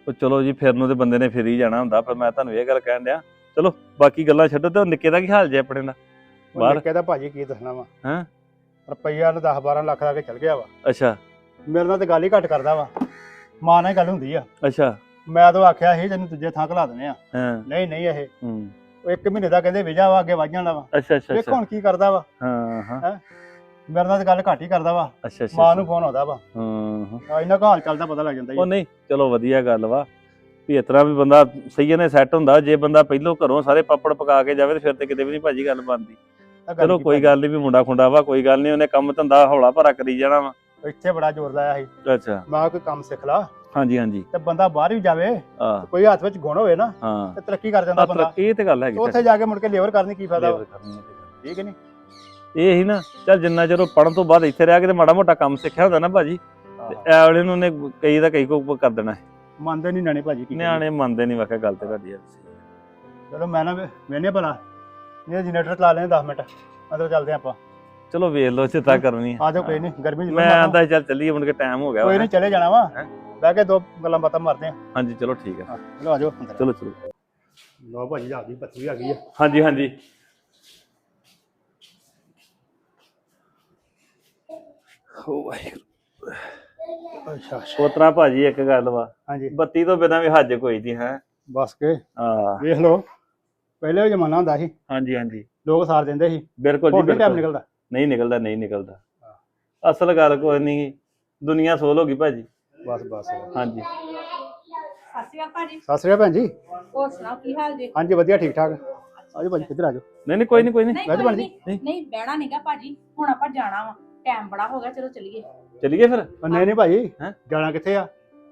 ਉਹ ਚਲੋ ਜੀ ਫਿਰ ਨੂੰ ਤੇ ਬੰਦੇ ਨੇ ਫਿਰ ਹੀ ਜਾਣਾ ਹੁੰਦਾ ਪਰ ਮੈਂ ਤੁਹਾਨੂੰ ਇਹ ਗੱਲ ਕਹਿਣ ਡਿਆ। ਚਲੋ ਬਾਕੀ ਗੱਲਾਂ ਛੱਡੋ ਤੇ ਉਹ ਨਿੱਕੇ ਦਾ ਕੀ ਹਾਲ ਜੇ ਆਪਣੇ ਦਾ? ਬਾਹਰ? ਨਿੱਕੇ ਦਾ ਭਾਜੀ ਕੀ ਦੱਸਣਾ ਵਾ? ਹੈਂ? ਰੁਪਈਆ ਨੇ 10 12 ਲੱਖ ਲਾ ਕੇ ਚਲ ਗਿਆ ਵਾ। ਅੱਛਾ। ਮੇਰੇ ਨਾਲ ਤੇ ਗੱਲ ਹੀ ਘੱਟ ਕਰਦਾ ਵਾ। ਮਾਂ ਨਾਲ ਗੱਲ ਹੁੰਦੀ ਆ। ਅੱਛਾ। ਮੈਂ ਤਾਂ ਆਖਿਆ ਸੀ ਤੈਨੂੰ ਦੂਜੇ ਥਾਂ ਘਲਾ ਦਿੰਦੇ ਆ। ਹਾਂ। ਨਹੀਂ ਨਹੀਂ ਇਹ। ਹੂੰ। ਉਹ ਇੱਕ ਮਹੀਨੇ ਦਾ ਕਹਿੰਦੇ ਵਿਜਾ ਵਾ ਅੱਗੇ ਵੱਧ ਜਾਣਾ ਵਾ। ਅੱਛਾ ਅੱਛਾ ਵੇਖੋ ਹੁਣ ਕੀ ਕਰਦਾ ਵਾ। ਹਾਂ ਹਾਂ। ਮੇਰੇ ਨਾਲ ਤਾਂ ਗੱਲ ਘੱਟ ਹੀ ਕਰਦਾ ਵਾ। ਅੱਛਾ ਅੱਛਾ ਮਾਂ ਨੂੰ ਫੋਨ ਆਉਂਦਾ ਵਾ। ਹਾਂ ਹਾਂ। ਆ ਇਹਨਾਂ ਦਾ ਹਾਲ ਚੱਲਦਾ ਪਤਾ ਲੱਗ ਜਾਂਦਾ ਉਹ ਜੀ ਨਹੀਂ ਚਲੋ ਵਧੀਆ ਗੱਲ ਵਾ। ਵੀ ਇਸ ਤਰ੍ਹਾਂ ਵੀ ਬੰਦਾ ਸਹੀ ਨੇ ਸੈੱਟ ਹੁੰਦਾ ਜੇ ਬੰਦਾ ਪਹਿਲੋਂ ਘਰੋਂ ਸਾਰੇ ਪਾਪੜ ਪਕਾ ਕੇ ਜਾਵੇ ਤੇ ਫਿਰ ਤੇ ਕਿਤੇ ਵੀ ਨਹੀਂ ਭਾਜੀ ਗੱਲ ਬਣਦੀ। ਗੱਲ ਚਲੋ ਕੋਈ ਗੱਲ ਨਹੀਂ ਵੀ ਮੁੰਡਾ ਖੁੰਡਾ ਵਾ ਕੋਈ ਗੱਲ ਨਹੀਂ ਉਹਨੇ ਕੰਮ ਧੰਦਾ ਹੌਲਾ ਭਰਾ ਕਰੀ ਜਾਣਾ ਵਾ। ਇੱਥੇ ਬੜਾ ਜ਼ੋਰ ਲਾਇਆ ਸੀ। ਅੱਛਾ। ਮੈਂ ਕਿਹਾ ਕੋਈ ਕੰਮ ਸਿੱਖ ਲਾ। ਹਾਂਜੀ ਹਾਂਜੀ। ਤੇ ਬੰਦਾ ਬਾਹਰ ਵੀ ਜਾਵੇ ਆ ਕੋਈ ਹੱਥ ਵਿੱਚ ਗੁਣ ਹੋਵੇ ਨਾ ਹਾਂ। ਤੇ ਤਰੱਕੀ ਕਰ ਜਾਂਦਾ ਬੰਦਾ। ਤਰੱਕੀ ਇਹ ਤੇ ਗੱਲ ਹੈਗੀ ਉੱਥੇ ਜਾ ਕੇ ਮੁੜ ਕੇ ਲੇਬਰ ਕਰਨੀ ਕੀ ਫਾਇਦਾ ਵਾ। ਠੀਕ ਨਹੀਂ ਇਹ ਹੀ ਨਾ ਚੱਲ ਜਿੰਨਾ ਚਿਰ ਪੜਨ ਤੋਂ ਬਾਅਦ ਇੱਥੇ ਰਹਿ ਕੇ ਤੇ ਮਾੜਾ ਮੋਟਾ ਕੰਮ ਸਿੱਖਿਆ ਹੁੰਦਾ ਨਾ ਭਾਜੀ ਤੇ ਐ ਵੇਲੇ ਨੂੰ ਉਹਨੇ ਕਈ ਦਾ ਕਈ ਕੋ ਕਰ ਦੇਣਾ। ਹੈ। ਮੰਨਦੇ ਨਹੀਂ ਨਿਆਣੇ ਭਾਜੀ ਕੀ ਕਰੀਏ। ਨਿਆਣੇ ਮੰਨਦੇ ਨਹੀਂ ਵਾਕਿਆ ਗੱਲ ਤੇ ਤੁਹਾਡੀ ਯਾਰ ਚਲੋ ਮੈਂ ਨਾ ਵੇਨੇ ਭਲਾ। ਇਹ ਜਨਰੇਟਰ ਚਲਾ ਲੈਣੇ 10 ਮਿੰਟ। ਅੰਦਰ ਚੱਲਦੇ ਆਪਾਂ। ਚਲੋ ਵੇਖ ਲਓ ਚਿੱਤਾ ਕਰਨੀ ਆ। ਜਾਓ ਕੋਈ ਨਹੀਂ ਗਰਮੀ ਚ ਮੈਂ ਆਂਦਾ ਚੱਲ ਚੱਲੀਏ ਮੁੜ ਕੇ ਟਾਈਮ ਹੋ ਗਿਆ ਕੋਈ। ਨਹੀਂ ਚਲੇ ਜਾਣਾ ਵਾ? ਬਹਿ ਕੇ ਦੋ ਗੱਲਾਂ ਬਾਤਾਂ ਮਾਰਦੇ ਆ। ਹਾਂਜੀ ਚਲੋ ਠੀਕ ਹੈ ਚਲੋ ਆ ਜਾਓ ਅੰਦਰ ਚਲੋ ਚਲੋ। ਲੋ ਭਾਜੀ ਆ ਗਈ ਪੱਤੀ ਆ ਗਈ ਆ। ਹਾਂਜੀ ਹਾਂਜੀ। ਹੋ ਵਾਹਿਗੁਰੂ। ਅੱਛਾ ਉਤਰਾ ਭਾਜੀ ਇੱਕ ਗੱਲ ਵਾ। ਹਾਂਜੀ। ਬੱਤੀ ਤੋਂ ਬਿਨਾਂ ਵੀ ਹੱਜ ਕੋਈ ਨਹੀਂ ਹੈ। ਬਸ ਕੇ। ਹਾਂ। ਵੇਖ ਲਓ ਪਹਿਲੇ ਉਹ ਜ਼ਮਾਨਾ ਹੁੰਦਾ ਸੀ। ਹਾਂਜੀ ਹਾਂਜੀ। ਲੋਕ ਸਾਰ ਦਿੰਦੇ ਸੀ। ਬਿਲਕੁਲ ਜੀ ਹੁਣ ਨਹੀਂ ਟਾਈਮ ਬਿਲਕੁਲ। ਨਿਕਲਦਾ? ਨਹੀਂ ਨਿਕਲਦਾ ਨਹੀਂ ਨਿਕਲਦਾ। ਅਸਲ ਗੱਲ ਕੋਈ ਨਹੀਂ ਦੁਨੀਆ ਸੋਲ ਹੋ ਗਈ ਭਾਜੀ। ਬਸ ਬਸ। ਹਾਂਜੀ। ਸਤਿ ਸ਼੍ਰੀ ਅਕਾਲ ਭਾਜੀ। ਸਤਿ ਸ੍ਰੀ ਅਕਾਲ ਭੈਣ ਜੀ। ਹੋਰ ਸੁਣਾਓ ਕੀ ਹਾਲ ਜੀ? ਹਾਂਜੀ ਵਧੀਆ ਠੀਕ ਠਾਕ। ਆਜੋ ਭਾਜੀ ਕਿੱਧਰ ਆਜੋ? ਨਹੀਂ ਨਹੀਂ ਕੋਈ ਨਹੀਂ ਕੋਈ ਨਹੀਂ। ਨਹੀਂ। ਨਹੀਂ। ਨਹੀਂ। ਬਹਿਣਾ ਨਹੀਂਗਾ ਭਾਜੀ। ਹੁਣ ਆਪਾਂ ਜਾਣਾ ਵਾ। ਟਾਈਮ ਬੜਾ ਹੋ ਗਿਆ ਚਲੋ ਚੱਲੀਏ। ਚਲੀਏ ਫਿਰ? ਉਹ ਨਹੀਂ ਨਹੀਂ ਭਾਜੀ। ਹੈਂ? ਜਾਣਾ ਕਿੱਥੇ ਆ?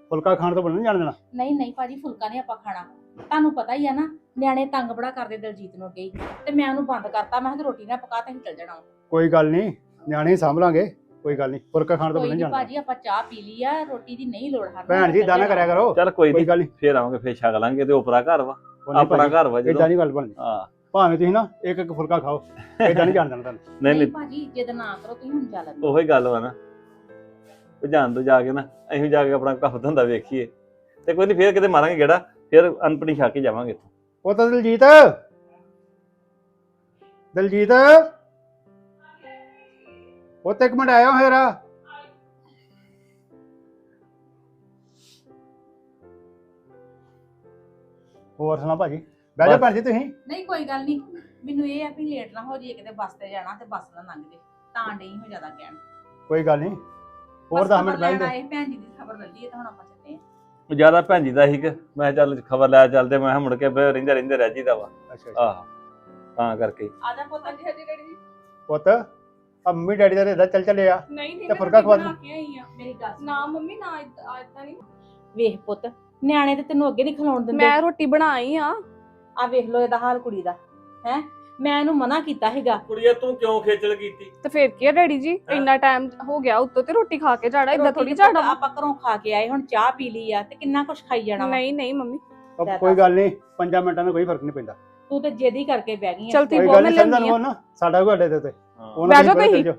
ਫੁਲਕਾ ਖਾਣ ਤੋਂ ਬਣਨ ਜਾਣ ਦੇਣਾ? ਨਹੀਂ ਨਹੀਂ ਭਾਜੀ ਫੁਲਕਾ ਨਹੀਂ ਆਪਾਂ ਖਾਣਾ। ਤੁਹਾਨੂੰ ਪਤਾ ਹੀ ਆ ਨਾ ਨਿਆਣੇ ਤੰਗ ਬੜਾ ਕਰਦੇ ਦਲਜੀਤ ਨੂੰ ਅੱਗੇ ਹੀ। ਤੇ ਮੈਂ ਉਹਨੂੰ ਬੰਦ ਕਰਤਾ ਮੈਂ ਕਿਹਾ ਤੂੰ ਰੋਟੀ ਨਾ ਪਕਾ ਤੇ ਅਸੀਂ ਚੱਲ ਜਾਣਾ ਵਾ। ਕੋਈ ਗੱਲ ਨਹੀਂ ਨਿਆਣੇ ਸਾਂਭ ਲਾਂਗੇ ਕੋਈ ਗੱਲ ਨਹੀਂ ਫੁਲਕਾ ਖਾਣ ਤੋਂ ਕੋਈ ਨਹੀਂ ਨਹੀਂ ਜਾਣਾ ਭਾਜੀ ਆਪਾਂ ਚਾਹ ਪੀ ਲਈ ਆ ਰੋਟੀ ਦੀ ਨਹੀਂ ਲੋੜ ਸਾਨੂੰ। ਭੈਣ ਜੀ ਦਾਨਾ ਕਰਿਆ ਕਰੋ ਚੱਲ ਕੋਈ ਕੋਈ ਨਹੀਂ ਗੱਲ ਨਹੀਂ। ਫੇਰ ਆਵਾਂਗੇ ਫੇਰ ਛਕ ਲਾਂਗੇ ਤੇ ਉਪਰਾ ਘਰ ਵਾ ਆਪਣਾ ਘਰ ਵਾ ਜਦੋਂ। ਇਦਾਂ ਨਹੀਂ ਗੱਲ ਬਣਦੀ। ਹਾਂ। ਭਾਵੇਂ ਤੁਸੀਂ ਨਾ ਇੱਕ ਇੱਕ ਫੁਲਕਾ ਖਾਓ ਇਦਾਂ ਨਹੀਂ ਜਾਣ ਦੇਣਾ ਤੁਹਾਨੂੰ। ਨਹੀਂ <laughs> ਨਹੀਂ। ਨਹੀਂ ਭਾਜੀ ਜਿੱਦ ਨਾ ਕਰੋ ਤੁਸੀਂ ਹੁਣ ਚੱਲ ਲਓ ਉਹੀ ਗੱਲ ਵਾ ਨਾ। ਉਹ ਜਾਣ ਤੋਂ ਜਾ ਕੇ ਨਾ ਅਸੀਂ ਵੀ ਜਾ ਕੇ ਆਪਣਾ ਕੰਮ ਧੰਦਾ ਵੇਖੀਏ। ਤੇ ਕੋਈ ਨਹੀਂ ਫੇਰ ਕਿਤੇ ਮਾਰਾਂਗੇ ਗੇੜਾ ਫੇਰ ਅਨਪਣੀ ਛਕ ਕੇ ਜਾਵਾਂਗੇ ਇੱਥੋਂ। ਉਹ ਤਾਂ ਦਲਜੀਤ। ਦਲਜੀਤ। ਉਹ ਤੇ ਇੱਕ ਮਿੰਟ ਆਇਆ ਫੇਰ। ਹੋਰ ਸੁਣਾ ਭਾਜੀ? ਬਹਿ ਜਾ ਬਸ। ਭੈਣ ਜੀ ਤੁਸੀਂ। ਨਹੀਂ ਕੋਈ ਗੱਲ ਨਹੀਂ। ਮੈਨੂੰ ਇਹ ਆ ਵੀ ਲੇਟ ਨਾ ਹੋ ਜਾਈਏ ਕਿਤੇ ਬੱਸ ਤੇ ਜਾਣਾ ਤੇ ਬੱਸ ਨਾ ਲੰਘ ਜੇ। ਤਾਂ ਨਹੀਂ ਹੋ ਜ਼ਿਆਦਾ ਕਹਿਣ। ਕੋਈ ਗੱਲ ਨਹੀਂ। ਹੋਰ ਬਸ 10 ਖਬਰ ਮਿੰਟ ਬਹਿ ਆਏ ਭੈਣ ਜੀ ਦੀ ਖਬਰ ਲੱਲੀ ਤਾਂ ਹੁਣ ਆਪਾਂ ਚੱਲੇ ਜ਼ਿਆਦਾ ਭੈਣ ਜੀ ਦਾ ਸੀ ਕਿ। ਮੈਂ ਚੱਲ ਖਬਰ ਲੈ ਚੱਲਦੇ ਮੈਂ ਮੁੜ ਕੇ ਫਿਰ ਰਹਿੰਦੇ ਰਹਿੰਦੇ ਰਹਿ ਜੀਦਾ ਵਾ। ਅੱਛਾ ਅੱਛਾ। ਆਹ ਤਾਂ ਕਰਕੇ। ਆ ਜਾ ਪੁੱਤ ਹਾਂਜੀ ਹਾਂਜੀ ਡੈਡੀ ਜੀ। ਪੁੱਤ। ਆ ਮੰਮੀ ਡੈਡੀ ਦਾ ਰੇਦਾ ਚੱਲ ਚੱਲੇ ਆ ਨਹੀਂ ਨਹੀਂ ਤੇ ਫੁਲਕਾ ਰੋਟੀ ਖਵਾ ਬਣਾ ਕੇ ਆਈ ਆ। ਮੇਰੀ ਗੱਲ ਸੁਣ। ਨਾ ਮੰਮੀ ਨਾ ਇਦਾਂ ਨਹੀਂ ਵੇਖ ਪੁੱਤ ਨਿਆਣੇ ਤੇ ਤੈਨੂੰ ਅੱਗੇ ਨਹੀਂ ਖਿਲਾਉਣ ਦਿੰਦੇ। ਮੈਂ ਰੋਟੀ ਬਣਾਈ ਆ। ਆ ਵੇਖ ਲੋ ਇਹਦਾ ਹਾਲ ਕੁੜੀ ਦਾ ਹੈ? ਮੈਂ ਇਹਨੂੰ ਮਨਾ ਕੀਤਾ ਹੈਗਾ ਕੁੜੀਏ ਤੂੰ ਕਿਉਂ ਖੇਚਲ ਕੀਤੀ? ਤੇ ਫਿਰ ਕੀ ਆ ਡੈਡੀ ਜੀ? ਹੈਂ? ਇੰਨਾ ਟਾਈਮ ਹੋ ਗਿਆ ਉੱਤੋਂ ਤੇ ਰੋਟੀ ਖਾ ਕੇ ਜਾਣਾ ਇਦਾਂ ਰੋਟੀ ਥੋੜੀ ਤੇ ਜਾਣਾ ਆਪਾਂ ਘਰੋਂ ਖਾ ਕੇ ਆਏ ਹੁਣ ਚਾਹ ਪੀ ਲਈ ਆ ਤੇ ਕਿੰਨਾ ਕੁਛ ਖਾਈ ਜਾਣਾ ਵਾ। ਨਹੀਂ ਨਹੀਂ ਮੰਮੀ। ਉਹ ਕੋਈ। ਗੱਲ ਨਹੀਂ 5 ਮਿੰਟਾਂ ਦਾ ਕੋਈ ਫ਼ਰਕ ਨਹੀਂ ਪੈਂਦਾ। ਤੂੰ ਤੇ ਜੇਦੀ ਕਰਕੇ ਬਹਿ ਗਈ ਆ। ਚਲ ਤੁਸੀਂ ਕੋਈ ਬਹੁਤ ਗੱਲ ਮੈਂ ਨਹੀਂ ਲੈਣੀ ਸਮਝਣ ਆ। ਉਹ ਨਾ ਸਾਡਾ ਕੋਈ ਅੱਡੇ ਤੇ। ਉਹਨਾਂ ਕੋਈ ਤੁਸੀਂ।